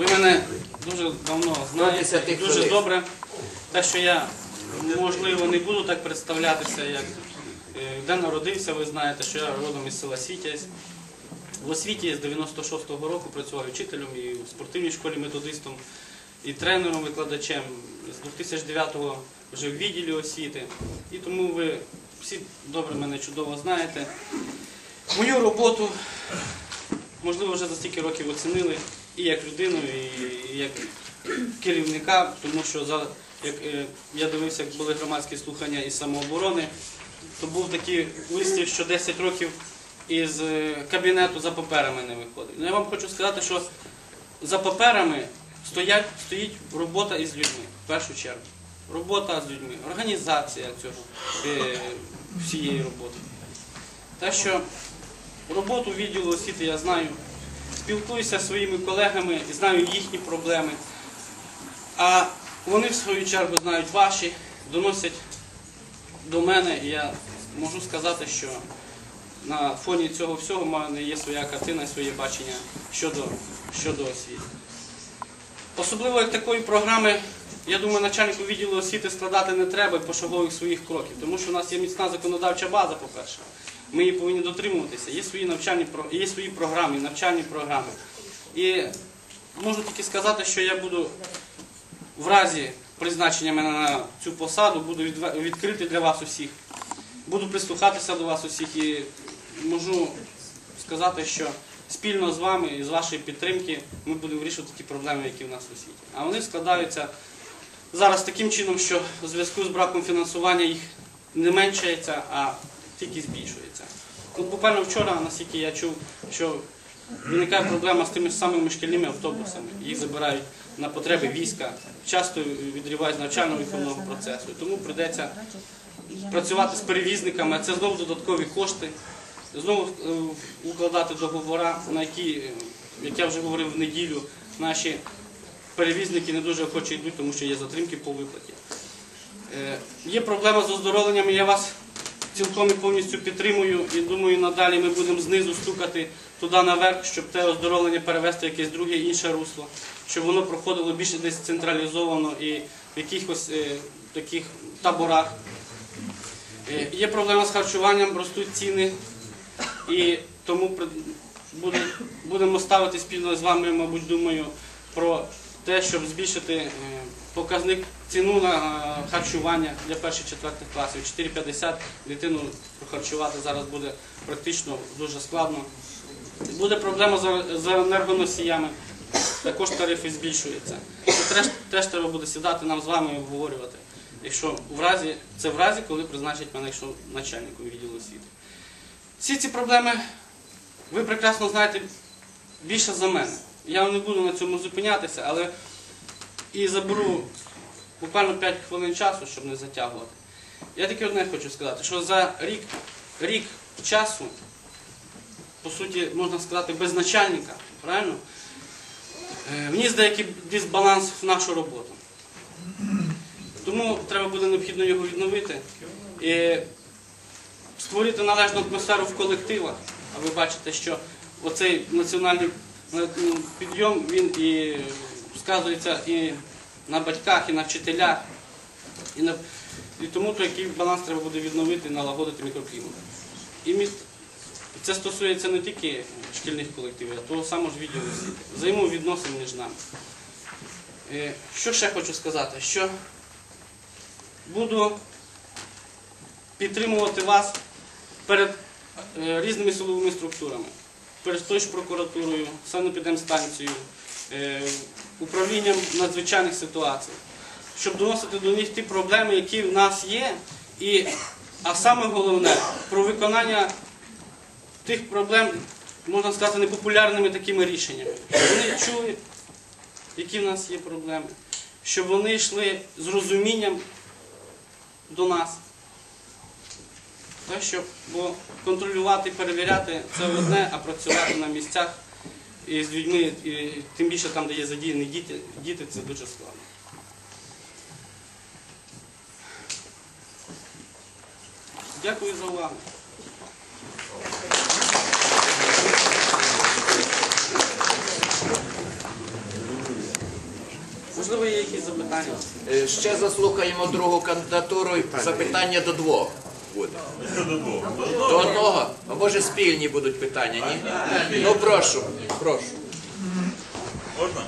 Ви мене дуже давно знаєте, і дуже добре. Те, що я, можливо, не буду так представлятися, як е, де народився, ви знаєте, що я родом із села Світязь. В освіті з 96-го року працював вчителем і в спортивній школі методистом, і тренером, викладачем. З 2009-го вже в відділі освіти. І тому ви всі добре мене чудово знаєте. Мою роботу, можливо, вже за стільки років оцінили і як людину, і як керівника, тому що за, як е, я дивився, як були громадські слухання із самооборони, то був такий вислів, що 10 років із е, кабінету за паперами не виходить. Ну, я вам хочу сказати, що за паперами стоять, стоїть робота із людьми, в першу чергу. Робота з людьми, організація цього, е, всієї роботи. Те, що роботу відділу освіти я знаю, спілкуюся зі своїми колегами і знаю їхні проблеми. А вони в свою чергу знають ваші, доносять до мене, і я можу сказати, що на фоні цього всього в мене є своя картина, своє бачення щодо, щодо освіти. Особливо як такої програми, я думаю, начальнику відділу освіти складати не треба пошагових своїх кроків, тому що у нас є міцна законодавча база, по-перше. Ми її повинні дотримуватися. Є свої навчальні є свої програми, навчальні програми. І можу тільки сказати, що я буду в разі призначення мене на цю посаду, буду відкритий для вас усіх. Буду прислухатися до вас усіх і можу сказати, що спільно з вами і з вашої підтримки ми будемо вирішувати ті проблеми, які в нас у світі. А вони складаються зараз таким чином, що у зв'язку з браком фінансування їх не меншається, а тільки збільшується. От буквально вчора, наскільки я чув, що виникає проблема з тими самими шкільними автобусами. Їх забирають на потреби війська, часто відривають з навчально-виховного процесу. Тому прийдеться працювати з перевізниками, а це знову додаткові кошти, знову е, укладати договори, на які, е, як я вже говорив в неділю, наші перевізники не дуже охоче йдуть, тому що є затримки по виплаті. Е, Є проблема з оздоровленням, я вас цілком і повністю підтримую і думаю, надалі ми будемо знизу стукати туди наверх, щоб те оздоровлення перевести в якесь друге інше русло, щоб воно проходило більше десь централізовано і в якихось е, таких таборах. Е, Є проблема з харчуванням, ростуть ціни, і тому будемо ставити спільно з вами, мабуть, думаю, про те, щоб збільшити е, показник ціну на е, харчування для перших четвертих класів. 4,50 дитину прохарчувати зараз буде практично дуже складно. Буде проблема з енергоносіями. Також тарифи збільшуються. Це теж, теж треба буде сідати нам з вами і обговорювати. Якщо в разі, це в разі, коли призначать мене якщо начальником відділу освіти. Всі ці проблеми ви прекрасно знаєте більше за мене. Я не буду на цьому зупинятися, але і заберу буквально 5 хвилин часу, щоб не затягувати. Я тільки одне хочу сказати, що за рік, рік часу, по суті, можна сказати, без начальника, правильно? Е, Вніс деякий дисбаланс в нашу роботу. Тому треба буде необхідно його відновити і створити належну атмосферу в колективах. А ви бачите, що оцей національний е, підйом він і сказується і на батьках, і на вчителях. І, на... і тому такий баланс треба буде відновити і налагодити мікроклімат. І міст... це стосується не тільки шкільних колективів, а того самого ж відділу взаємовідносин між нами. Е, Що ще хочу сказати? Що буду підтримувати вас перед е, різними силовими структурами, перед прокуратурою, санепідемстанцією, е, управлінням надзвичайних ситуацій, щоб доносити до них ті проблеми, які в нас є, і, а саме головне про виконання тих проблем, можна сказати, непопулярними такими рішеннями. Вони чули, які в нас є проблеми, щоб вони йшли з розумінням до нас. Так, що, бо контролювати, перевіряти це одне, а працювати на місцях і з людьми, і тим більше там, де є задіяні діти, діти це дуже складно. Дякую за увагу. Можливо, є якісь запитання. Е, Ще заслухаємо другу кандидатуру. Запитання до двох буде. До одного? А може спільні будуть питання, ні? Ну прошу, прошу. Можна?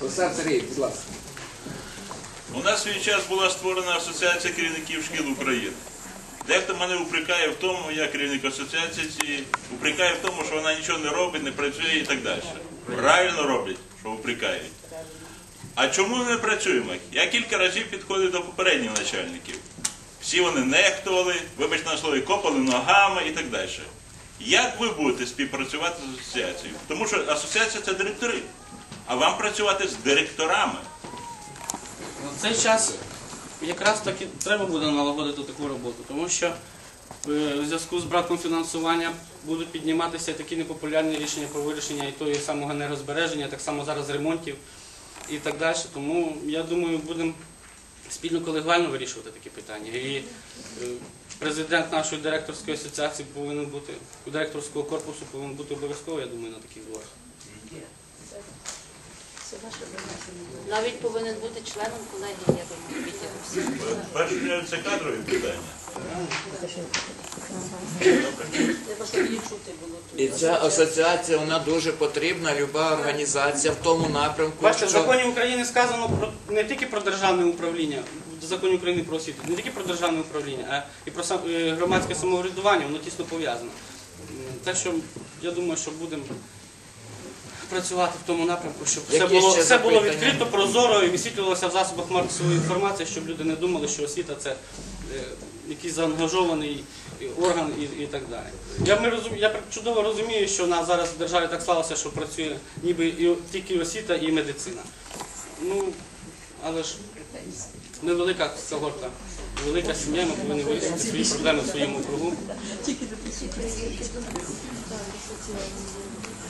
Олександр Сергійович, будь ласка. У нас в свій час була створена Асоціація керівників шкіл України. Дехто мене упрекає в тому, я керівник асоціації, цієї, упрекає в тому, що вона нічого не робить, не працює і так далі. Правильно роблять, що упрекають. А чому ми не працюємо? Я кілька разів підходив до попередніх начальників. Всі вони нехтували, вибачте на слові, копали ногами і так далі. Як ви будете співпрацювати з асоціацією? Тому що асоціація це директори, а вам працювати з директорами. В цей час якраз таки треба буде налагодити таку роботу, тому що е, в зв'язку з браком фінансування будуть підніматися такі непопулярні рішення про вирішення і того самого енергозбереження, так само зараз ремонтів і так далі. Тому я думаю, будемо спільно колегіально вирішувати такі питання. І е, президент нашої директорської асоціації повинен бути, директорського корпусу повинен бути обов'язково, я думаю, на таких зборах. Навіть повинен бути членом колегії, я думаю. Перше це кадрові питання. І ця асоціація вона дуже потрібна, люба організація в тому напрямку. Бачите, в що- законі України сказано про не тільки про державне управління, в законі України про освіту, не тільки про державне управління, а і про сам- е, громадське самоврядування, воно тісно пов'язано. М, Те, що я думаю, що будемо працювати в тому напрямку, щоб все Які було, ще все було запитання? відкрито, прозоро і висвітлювалося в засобах масової інформації, щоб люди не думали, що освіта це е, якийсь заангажований орган і, і так далі. Я, ми розум, я чудово розумію, що в нас зараз в державі так сталося, що працює ніби і тільки освіта і медицина. Ну, але ж ми велика когорта, велика сім'я, ми повинні вирішити свої проблеми в своєму кругу.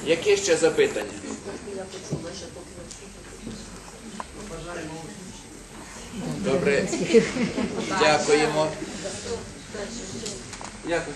Які ще запитання? Добре, дякуємо. Дякую.